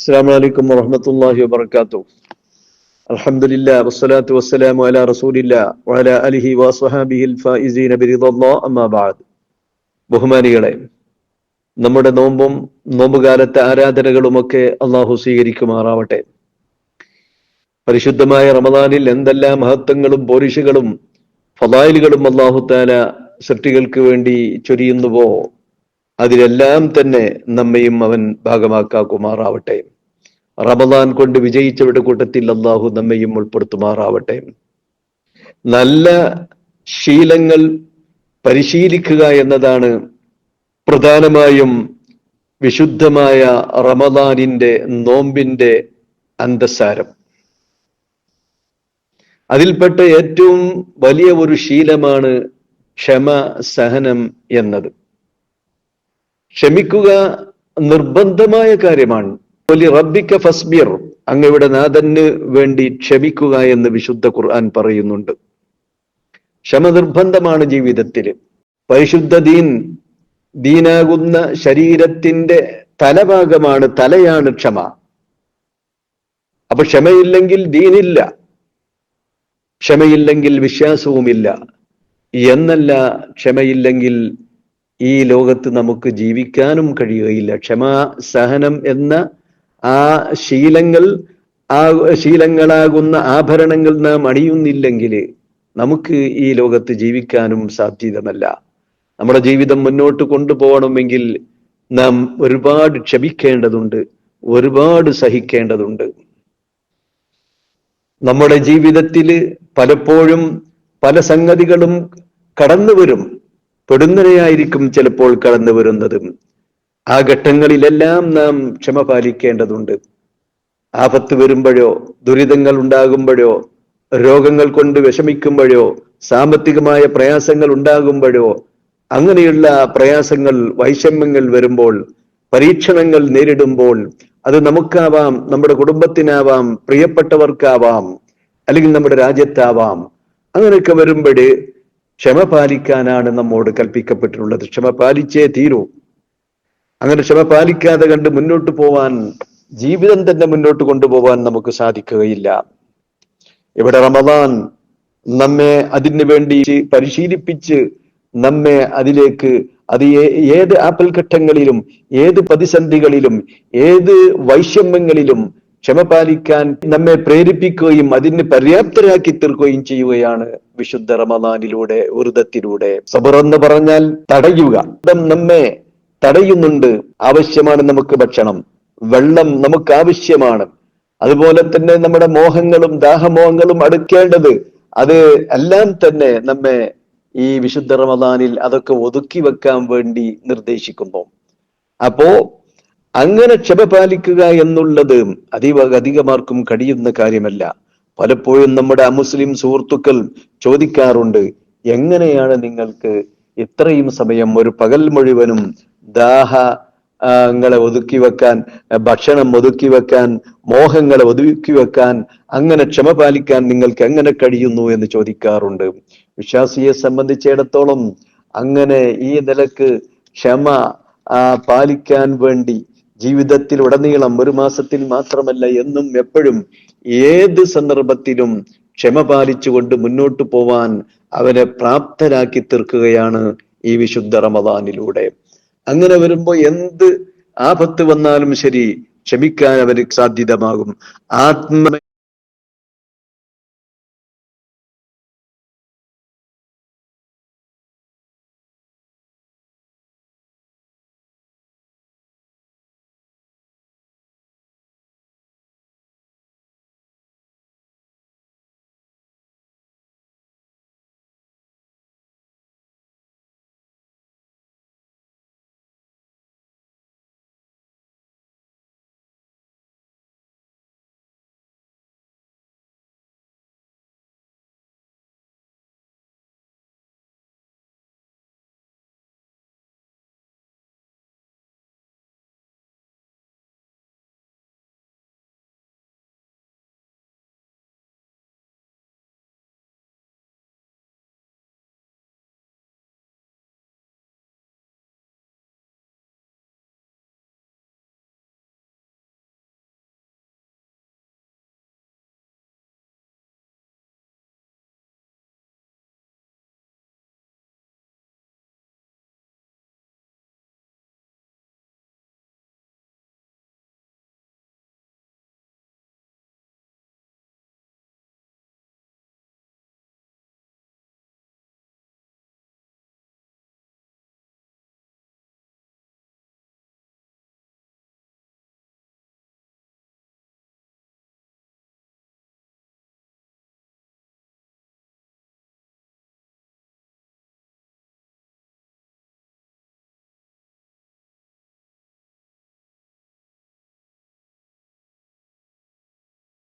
السلام عليكم ورحمة الله وبركاته الحمد لله والصلاة والسلام على رسول الله وعلى آله وصحابه الفائزين برضا الله أما بعد ബഹുമാനികളെ നമ്മുടെ നോമ്പും നോമ്പുകാലത്തെ ആരാധനകളുമൊക്കെ അള്ളാഹു സ്വീകരിക്കുമാറാവട്ടെ പരിശുദ്ധമായ റമദാനിൽ എന്തെല്ലാം മഹത്വങ്ങളും പോരിഷുകളും ഫലായിലുകളും അള്ളാഹു താല സൃഷ്ടികൾക്ക് വേണ്ടി ചൊരിയുന്നുവോ അതിലെല്ലാം തന്നെ നമ്മയും അവൻ ഭാഗമാക്കാക്കുമാറാവട്ടെ റമദാൻ കൊണ്ട് വിജയിച്ചവരുടെ കൂട്ടത്തിൽ അള്ളാഹു നമ്മയും ഉൾപ്പെടുത്തുമാറാവട്ടെ. നല്ല ശീലങ്ങൾ പരിശീലിക്കുക എന്നതാണ് പ്രധാനമായും വിശുദ്ധമായ റമദാനിന്റെ നോമ്പിന്റെ അന്തസാരം അതിൽപ്പെട്ട ഏറ്റവും വലിയ ഒരു ശീലമാണ് ക്ഷമ സഹനം എന്നത്. ക്ഷമിക്കുക നിർബന്ധമായ കാര്യമാണ്. വലി റബ്ബിക്ക ഫസ്ബിർ അങ്ങയുടെ നാഥന് വേണ്ടി ക്ഷമിക്കുക എന്ന് വിശുദ്ധ ഖുർആൻ പറയുന്നുണ്ട്. ക്ഷമ നിർബന്ധമാണ് ജീവിതത്തിൽ പരിശുദ്ധ ദീൻ ദീനാകുന്ന ശരീരത്തിന്റെ തലഭാഗമാണ് തലയാണ് ക്ഷമ. അപ്പൊ ക്ഷമയില്ലെങ്കിൽ ദീനില്ല. ക്ഷമയില്ലെങ്കിൽ വിശ്വാസവുമില്ല. എന്നല്ല ക്ഷമയില്ലെങ്കിൽ ഈ ലോകത്ത് നമുക്ക് ജീവിക്കാനും കഴിയുകയില്ല. ക്ഷമാ സഹനം എന്ന ആ ശീലങ്ങൾ ആ ശീലങ്ങളാകുന്ന ആഭരണങ്ങൾ നാം അണിയുന്നില്ലെങ്കിൽ നമുക്ക് ഈ ലോകത്ത് ജീവിക്കാനും സാധ്യതമല്ല. നമ്മുടെ ജീവിതം മുന്നോട്ട് കൊണ്ടുപോകണമെങ്കിൽ നാം ഒരുപാട് ക്ഷമിക്കേണ്ടതുണ്ട് ഒരുപാട് സഹിക്കേണ്ടതുണ്ട്. നമ്മുടെ ജീവിതത്തിൽ പലപ്പോഴും പല സംഗതികളും കടന്നു വരും പെടുന്നവയായിരിക്കും ചിലപ്പോൾ കടന്നു വരുന്നത് ആ ഘട്ടങ്ങളിലെല്ലാം നാം ക്ഷമ പാലിക്കേണ്ടതുണ്ട്. ആപത്ത് വരുമ്പോഴോ ദുരിതങ്ങൾ ഉണ്ടാകുമ്പോഴോ രോഗങ്ങൾ കൊണ്ട് വിഷമിക്കുമ്പോഴോ സാമ്പത്തികമായ പ്രയാസങ്ങൾ ഉണ്ടാകുമ്പോഴോ അങ്ങനെയുള്ള പ്രയാസങ്ങൾ വൈഷമ്യങ്ങൾ വരുമ്പോൾ പരീക്ഷണങ്ങൾ നേരിടുമ്പോൾ അത് നമുക്കാവാം നമ്മുടെ കുടുംബത്തിനാവാം പ്രിയപ്പെട്ടവർക്കാവാം അല്ലെങ്കിൽ നമ്മുടെ രാജ്യത്താവാം. അങ്ങനെയൊക്കെ വരുമ്പോൾ ക്ഷമ പാലിക്കാനാണ് നമ്മോട് കൽപ്പിക്കപ്പെട്ടിട്ടുള്ളത്. ക്ഷമ പാലിച്ചേ തീരൂ. അങ്ങനെ ക്ഷമ പാലിക്കാതെ കണ്ട് മുന്നോട്ട് പോവാൻ ജീവിതം തന്നെ മുന്നോട്ട് കൊണ്ടുപോവാൻ നമുക്ക് സാധിക്കുകയില്ല. ഇവിടെ റമദാൻ നമ്മെ അതിനു വേണ്ടി പരിശീലിപ്പിച്ച് നമ്മെ അതിലേക്ക് അത് ഏത് ആപ്പൽ ഘട്ടങ്ങളിലും ഏത് പ്രതിസന്ധികളിലും ഏത് വൈഷമ്യങ്ങളിലും ക്ഷമ പാലിക്കാൻ നമ്മെ പ്രേരിപ്പിക്കുകയും അതിന് പര്യാപ്തരാക്കി തീർക്കുകയും ചെയ്യുകയാണ് വിശുദ്ധ റമദാനിലൂടെ വ്രതത്തിലൂടെ എന്ന് പറഞ്ഞാൽ തടയുക. നമ്മെ തടയുന്നുണ്ട്. ആവശ്യമാണ് നമുക്ക് ഭക്ഷണം. വെള്ളം നമുക്ക് ആവശ്യമാണ്. അതുപോലെ തന്നെ നമ്മുടെ മോഹങ്ങളും ദാഹമോഹങ്ങളും അടുക്കേണ്ടത് അത് എല്ലാം തന്നെ നമ്മെ ഈ വിശുദ്ധ റമദാനിൽ അതൊക്കെ ഒതുക്കി വെക്കാൻ വേണ്ടി നിർദ്ദേശിക്കുന്നു. അപ്പോ അങ്ങനെ ക്ഷമ പാലിക്കുക എന്നുള്ളത് അതീവ അധികമാർക്കും കഴിയുന്ന കാര്യമല്ല. പലപ്പോഴും നമ്മുടെ അമുസ്ലിം സുഹൃത്തുക്കൾ ചോദിക്കാറുണ്ട് എങ്ങനെയാണ് നിങ്ങൾക്ക് ഇത്രയും സമയം ഒരു പകൽ മുഴുവനും ദാഹ ങ്ങളെ ഒതുക്കി വെക്കാൻ ഭക്ഷണം ഒതുക്കി വെക്കാൻ മോഹങ്ങളെ ഒതുക്കി വെക്കാൻ അങ്ങനെ ക്ഷമ പാലിക്കാൻ നിങ്ങൾക്ക് എങ്ങനെ കഴിയുന്നു എന്ന് ചോദിക്കാറുണ്ട്. വിശ്വാസിയെ സംബന്ധിച്ചിടത്തോളം അങ്ങനെ ഈ നിലയ്ക്ക് ക്ഷമ പാലിക്കാൻ വേണ്ടി ജീവിതത്തിൽ ഉടനീളം ഒരു മാസത്തിൽ മാത്രമല്ല എന്നും എപ്പോഴും ഏത് സന്ദർഭത്തിലും ക്ഷമ പാലിച്ചുകൊണ്ട് മുന്നോട്ട് പോവാൻ അവരെ പ്രാപ്തരാക്കി തീർക്കുകയാണ് ഈ വിശുദ്ധ റമദാനിലൂടെ. അങ്ങനെ വരുമ്പോൾ എന്ത് ആപത്ത് വന്നാലും ശരി ക്ഷമിക്കാൻ അവർക്ക് സാധ്യതമാകും. ആത്മ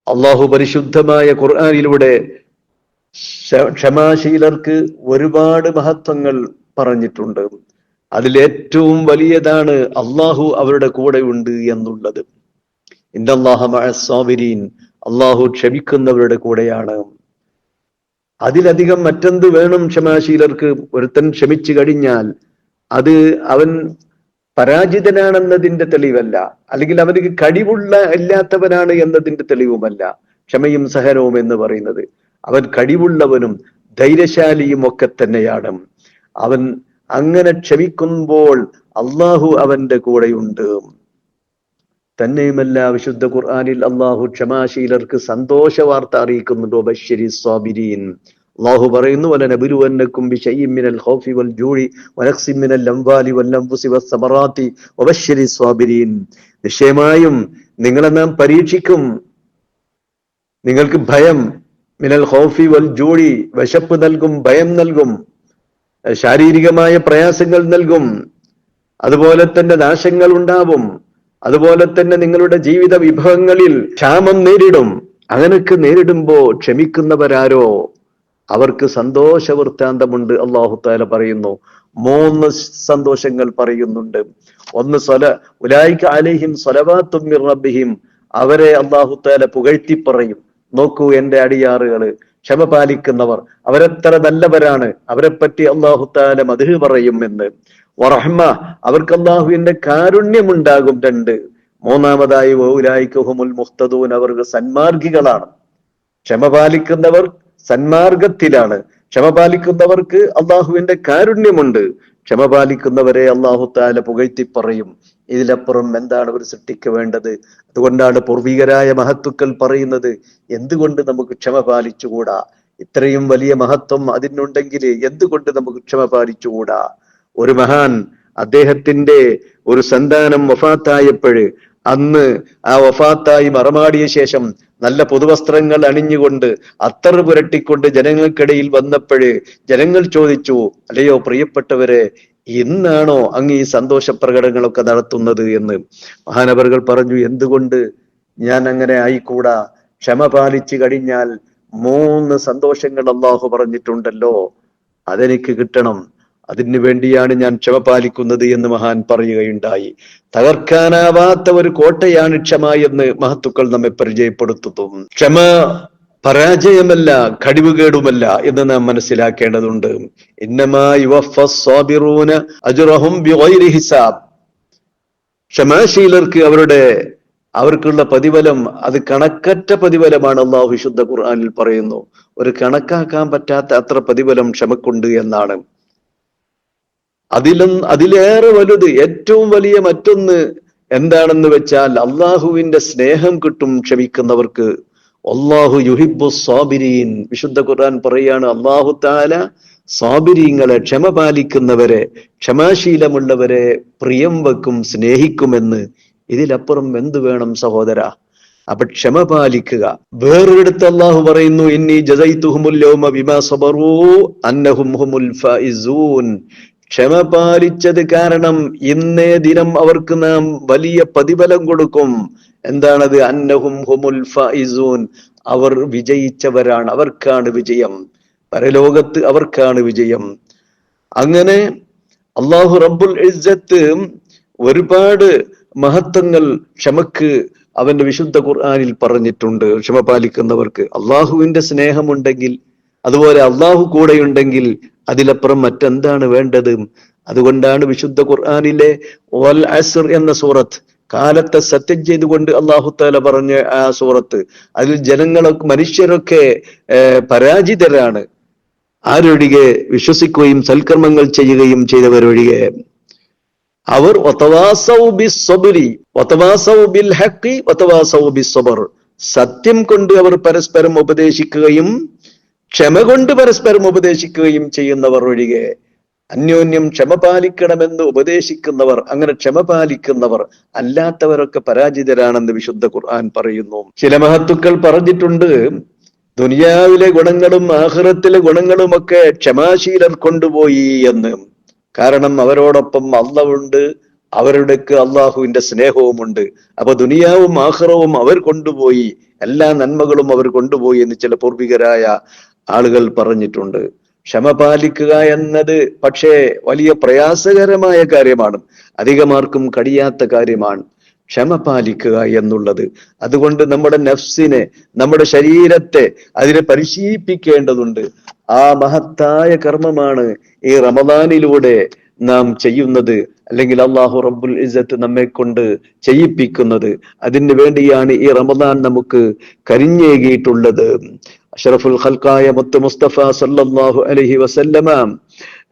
അള്ളാഹു പരിശുദ്ധമായ ഖുർആാനിലൂടെ ക്ഷമാശീലർക്ക് ഒരുപാട് മഹത്വങ്ങൾ പറഞ്ഞിട്ടുണ്ട്. അതിലേറ്റവും വലിയതാണ് അള്ളാഹു അവരുടെ കൂടെ ഉണ്ട് എന്നുള്ളത്. ഇന്നല്ലാഹീൻ അള്ളാഹു ക്ഷമിക്കുന്നവരുടെ കൂടെയാണ്. അതിലധികം മറ്റെന്ത് വേണം ക്ഷമാശീലർക്ക്? ഒരുത്തൻ ക്ഷമിച്ചു കഴിഞ്ഞാൽ അത് അവൻ പരാജിതനാണെന്നതിന്റെ തെളിവല്ല. അല്ലെങ്കിൽ അവർക്ക് കഴിവുള്ള ഇല്ലാത്തവനാണ് എന്നതിന്റെ തെളിവുമല്ല. ക്ഷമയും സഹനവും എന്ന് പറയുന്നത്. അവൻ കഴിവുള്ളവനും ധൈര്യശാലിയും ഒക്കെ തന്നെയാണ്. അവൻ അങ്ങനെ ക്ഷമിക്കുമ്പോൾ അള്ളാഹു അവന്റെ കൂടെയുണ്ട്. തന്നെയുമല്ല വിശുദ്ധ ഖുർആാനിൽ അള്ളാഹു ക്ഷമാശീലർക്ക് സന്തോഷ വാർത്ത അറിയിക്കുന്നുണ്ടോ. ബഷരി സ്വാബിരീൻ. അള്ളാഹു പറയുന്നു വല നബുലുവന്നക്കും മിനൽ ഖൗഫി വൽ ജൂഴി വനഖ്സിൻ മിനൽ അംവാലി വൽ അൻഫുസി വസ്സമറാത്തി വബശ്ശിരി സ്വാബിരീൻ. നിശ്ചയമായും നിങ്ങളെ നാം പരീക്ഷിക്കും. നിങ്ങൾക്ക് ഭയം മിനൽ ഖൗഫി വൽ ജൂഴി വിശപ്പ് നൽകും ഭയം നൽകും ശാരീരികമായ പ്രയാസങ്ങൾ നൽകും അതുപോലെ തന്നെ നാശങ്ങൾ ഉണ്ടാവും അതുപോലെ തന്നെ നിങ്ങളുടെ ജീവിത വിഭവങ്ങളിൽ ക്ഷാമം നേരിടും. അങ്ങനെയൊക്കെ നേരിടുമ്പോ ക്ഷമിക്കുന്നവരാരോ? അവർക്ക് സന്തോഷ വൃത്താന്തമുണ്ട് അള്ളാഹുത്താല പറയുന്നു മൂന്ന് സന്തോഷങ്ങൾ പറയുന്നുണ്ട്. ഒന്ന് സ്വല ഉലായിക്ക് അലഹിം സ്വലവാത്തും റബ്ബിഹിം അവരെ അള്ളാഹുത്താല പുകഴ്ത്തി പറയും. നോക്കൂ എന്റെ അടിയാറുകൾ ക്ഷമ പാലിക്കുന്നവർ അവരെത്ര നല്ലവരാണ് അവരെപ്പറ്റി പറ്റി അള്ളാഹു താല മധു പറയും എന്ന്. വറഹ്മ അവർക്ക് അള്ളാഹുവിന്റെ കാരുണ്യമുണ്ടാകും രണ്ട്. മൂന്നാമതായി വൗലായിക്കുഹുമുൽ മുഹ്തദൂൻ അവർക്ക് സന്മാർഗികളാണ്. ക്ഷമ പാലിക്കുന്നവർ സന്മാർഗത്തിലാണ്. ക്ഷമ പാലിക്കുന്നവർക്ക് അള്ളാഹുവിന്റെ കാരുണ്യമുണ്ട്. ക്ഷമ പാലിക്കുന്നവരെ അള്ളാഹു താല പുകഴ്ത്തി പറയും ഇതിലപ്പുറം എന്താണ് ഒരു സൃഷ്ടിക്ക് വേണ്ടത്? അതുകൊണ്ടാണ് പൂർവികരായ മഹത്തുക്കൾ പറയുന്നത് എന്തുകൊണ്ട് നമുക്ക് ക്ഷമ പാലിച്ചുകൂടാ ഇത്രയും വലിയ മഹത്വം അതിനുണ്ടെങ്കിൽ എന്തുകൊണ്ട് നമുക്ക് ക്ഷമ പാലിച്ചുകൂടാ ഒരു മഹാൻ അദ്ദേഹത്തിന്റെ ഒരു സന്താനം വഫാത്തായപ്പോഴ് അന്ന് ആ വഫാത്തായി മറമാടിയ ശേഷം നല്ല പുതുവസ്ത്രങ്ങൾ അണിഞ്ഞുകൊണ്ട് അത്തർ പുരട്ടിക്കൊണ്ട് ജനങ്ങൾക്കിടയിൽ വന്നപ്പോഴേ ജനങ്ങൾ ചോദിച്ചു അല്ലയോ പ്രിയപ്പെട്ടവരെ ഇന്നാണോ അങ്ങ് ഈ സന്തോഷ പ്രകടനങ്ങളൊക്കെ നടത്തുന്നത് എന്ന്? മഹാനവറുകൾ പറഞ്ഞു എന്തുകൊണ്ട്? ഞാൻ അങ്ങനെ ആയിക്കൂടാ. ക്ഷമ പാലിച്ചു കഴിഞ്ഞാൽ മൂന്ന് സന്തോഷങ്ങൾ അള്ളാഹു പറഞ്ഞിട്ടുണ്ടല്ലോ. അതെനിക്ക് കിട്ടണം. അതിനു വേണ്ടിയാണ് ഞാൻ ക്ഷമ പാലിക്കുന്നത് എന്ന് മഹാൻ പറയുകയുണ്ടായി. തകർക്കാനാവാത്ത ഒരു കോട്ടയാണ് ക്ഷമ എന്ന് മഹത്തുക്കൾ നമ്മെ പരിചയപ്പെടുത്തുന്നു. ക്ഷമ പരാജയമല്ല കഴിവുകേടുമല്ല എന്ന് നാം മനസ്സിലാക്കേണ്ടതുണ്ട്. ഹിസാബ്. ക്ഷമാശീലർക്ക് അവരുടെ അവർക്കുള്ള പ്രതിഫലം അത് കണക്കറ്റ പ്രതിഫലമാണ് അള്ളാഹു വിശുദ്ധ ഖുർആനിൽ പറയുന്നു. ഒരു കണക്കാക്കാൻ പറ്റാത്ത അത്ര പ്രതിഫലം ക്ഷമക്കുണ്ട് എന്നാണ്. അതിലും അതിലേറെ വലുത് ഏറ്റവും വലിയ മറ്റൊന്ന് എന്താണെന്ന് വെച്ചാൽ അള്ളാഹുവിന്റെ സ്നേഹം കിട്ടും ക്ഷമിക്കുന്നവർക്ക്. അള്ളാഹു യുഹിബു സ്വാബിരീൻ വിശുദ്ധ ഖുർആൻ പറയാണ് അള്ളാഹു താല സ്വാബിരീങ്ങളെ ക്ഷമ പാലിക്കുന്നവരെ ക്ഷമാശീലമുള്ളവരെ പ്രിയം വെക്കും സ്നേഹിക്കുമെന്ന്. ഇതിലപ്പുറം എന്തു വേണം സഹോദര? അപ്പൊ ക്ഷമ പാലിക്കുക. വേറൊരിടത്ത് അള്ളാഹു പറയുന്നു ഇന്നി ജസൈത്തുഹുമുല്ലോമ ബിമാ സബറൂ അന്നഹും ഹുമുൽ ഫൈസൂൻ ക്ഷമ പാലിച്ചത് കാരണം ഇന്നേ ദിനം അവർക്ക് നാം വലിയ പ്രതിഫലം കൊടുക്കും. എന്താണത്? അന്നഹും ഹുമുൽ ഫൈസൂൻ അവർ വിജയിച്ചവരാണ്. അവർക്കാണ് വിജയം. പരലോകത്ത് അവർക്കാണ് വിജയം. അങ്ങനെ അള്ളാഹു റബ്ബുൽ ഇസ്സത്ത് ഒരുപാട് മഹത്വങ്ങൾ ക്ഷമക്ക് അവന്റെ വിശുദ്ധ ഖുർആാനിൽ പറഞ്ഞിട്ടുണ്ട്. ക്ഷമ പാലിക്കുന്നവർക്ക്. അള്ളാഹുവിന്റെ സ്നേഹമുണ്ടെങ്കിൽ അതുപോലെ അള്ളാഹു കൂടെയുണ്ടെങ്കിൽ അതിലപ്പുറം മറ്റെന്താണ് വേണ്ടത്? അതുകൊണ്ടാണ് വിശുദ്ധ ഖുർആാനിലെ എന്ന സൂറത്ത് കാലത്തെ സത്യം ചെയ്തുകൊണ്ട് അള്ളാഹു താല പറഞ്ഞ ആ സൂറത്ത്. അതിൽ ജനങ്ങളൊക്കെ മനുഷ്യരൊക്കെ പരാജിതരാണ്. ആരൊഴികെ വിശ്വസിക്കുകയും സൽക്കർമ്മങ്ങൾ ചെയ്യുകയും ചെയ്തവരൊഴികെ അവർ സത്യം കൊണ്ട് അവർ പരസ്പരം ഉപദേശിക്കുകയും ക്ഷമ കൊണ്ട് പരസ്പരം ഉപദേശിക്കുകയും ചെയ്യുന്നവർ ഒഴികെ അന്യോന്യം ക്ഷമ പാലിക്കണമെന്ന് ഉപദേശിക്കുന്നവർ അങ്ങനെ ക്ഷമ പാലിക്കുന്നവർ അല്ലാത്തവരൊക്കെ പരാജിതരാണെന്ന് വിശുദ്ധ ഖുർആൻ പറയുന്നു. ചില മഹത്തുക്കൾ പറഞ്ഞിട്ടുണ്ട് ദുനിയാവിലെ ഗുണങ്ങളും ആഹ്റത്തിലെ ഗുണങ്ങളുമൊക്കെ ക്ഷമാശീലർ കൊണ്ടുപോയി എന്ന്. കാരണം അവരോടൊപ്പം അള്ളവുണ്ട് അവരുടെക്ക് അള്ളാഹുവിന്റെ സ്നേഹവുമുണ്ട്. അപ്പൊ ദുനിയാവും ആഹ്റവും അവർ കൊണ്ടുപോയി എല്ലാ നന്മകളും അവർ കൊണ്ടുപോയി എന്ന് ചില പൂർവികരായ ആളുകൾ പറഞ്ഞിട്ടുണ്ട്. ക്ഷമ പാലിക്കുക എന്നത് പക്ഷേ വലിയ പ്രയാസകരമായ കാര്യമാണ്. അധികമാർക്കും കഴിയാത്ത കാര്യമാണ് ക്ഷമ പാലിക്കുക എന്നുള്ളത്. അതുകൊണ്ട് നമ്മുടെ നഫ്സിനെ നമ്മുടെ ശരീരത്തെ അതിനെ പരിശീലിപ്പിക്കേണ്ടതുണ്ട്. ആ മഹത്തായ കർമ്മമാണ് ഈ റമദാനിലൂടെ നാം ചെയ്യുന്നത്. അല്ലെങ്കിൽ അള്ളാഹു റബ്ബുൽ ഇസത്ത് നമ്മെ കൊണ്ട് ചെയ്യിപ്പിക്കുന്നത്. അതിനു വേണ്ടിയാണ് ഈ റമദാൻ നമുക്ക് കരിഞ്ഞേകിയിട്ടുള്ളത്. അഷറഫുൽ ഖൽക്കായ മുത്ത് മുസ്തഫ സല്ലല്ലാഹു അലൈഹി വസല്ലമ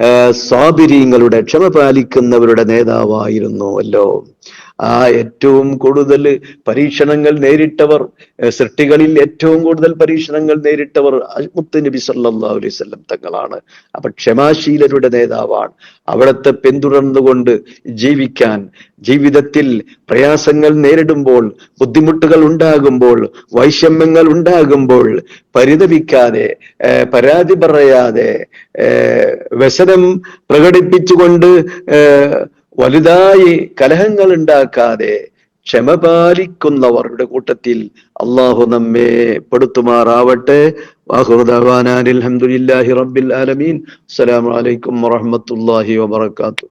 ആ, ക്ഷമ പാലിക്കുന്നവരുടെ നേതാവായിരുന്നു അല്ലോ. ആ ഏറ്റവും കൂടുതൽ പരീക്ഷണങ്ങൾ നേരിട്ടവർ സൃഷ്ടികളിൽ ഏറ്റവും കൂടുതൽ പരീക്ഷണങ്ങൾ നേരിട്ടവർ മുത്ത് നബി സല്ലാ അലൈവല്ലം തങ്ങളാണ്. അപ്പൊ ക്ഷമാശീലരുടെ നേതാവാണ്. അവിടത്തെ പിന്തുടർന്നുകൊണ്ട് ജീവിക്കാൻ ജീവിതത്തിൽ പ്രയാസങ്ങൾ നേരിടുമ്പോൾ ബുദ്ധിമുട്ടുകൾ ഉണ്ടാകുമ്പോൾ വൈഷമ്യങ്ങൾ ഉണ്ടാകുമ്പോൾ പരിതപിക്കാതെ പരാതി പറയാതെ വ്യസനം പ്രകടിപ്പിച്ചുകൊണ്ട് വലുതായി കലഹങ്ങൾ ഉണ്ടാക്കാതെ ക്ഷമ പാലിക്കുന്നവരുടെ കൂട്ടത്തിൽ അള്ളാഹു നമ്മെ പെടുത്തുമാറാവട്ടെ. വാഹുദാൻ അലഹമുല്ലാഹി റബ്ബിൽ ആലമീൻ. അസ്സലാമു അലൈക്കും വറഹ്മത്തുള്ളാഹി വബറകാതുഹു.